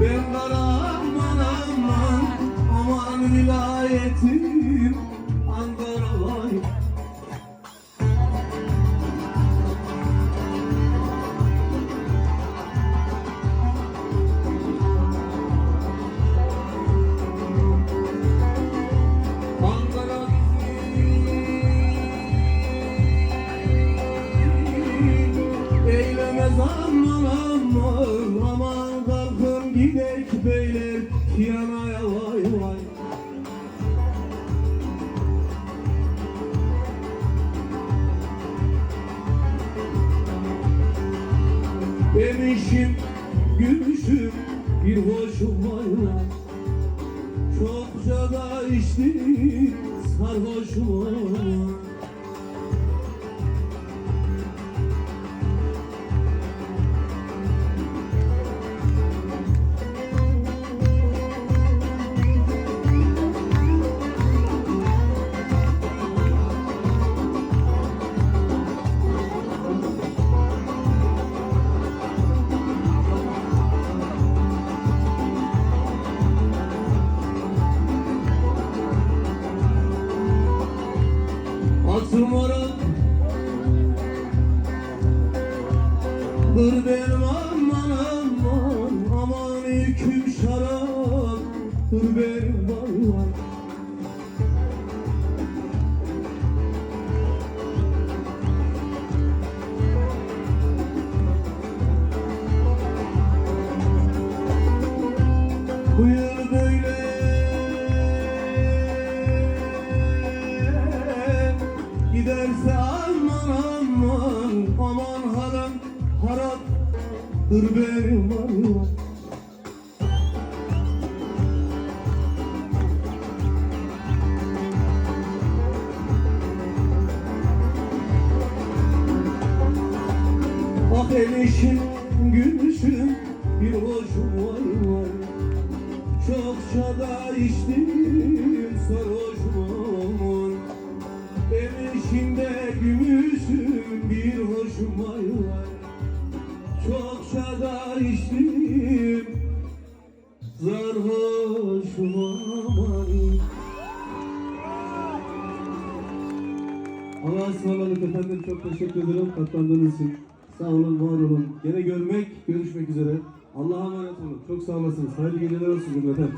Ben dar aman aman aman vilayetim aman aman kalkın gidek beyler yanaya vay. Vay Demişim gülüşüm bir hoşum var Çokça da içtim sarhoşum Atım ara Dur benim aman aman Aman yüküm şarap. Dur benim var var Giderse aman aman aman haram harap. Dur benim var Ah elişim gülüşüm bir hoşum var var. Çokça da içtim sarhoşum aman Emişimde gümüşüm bir hoşum var var Çokça da içtim sarhoşum aman Allah'a ısmarladık efendim. Çok teşekkür ederim katlandığınız için. Sağ olun, var olun. Gene görmek, görüşmek üzere. Allah'a emanet olun. Çok sağ olasınız. Hayırlı geceler olsun cümleten.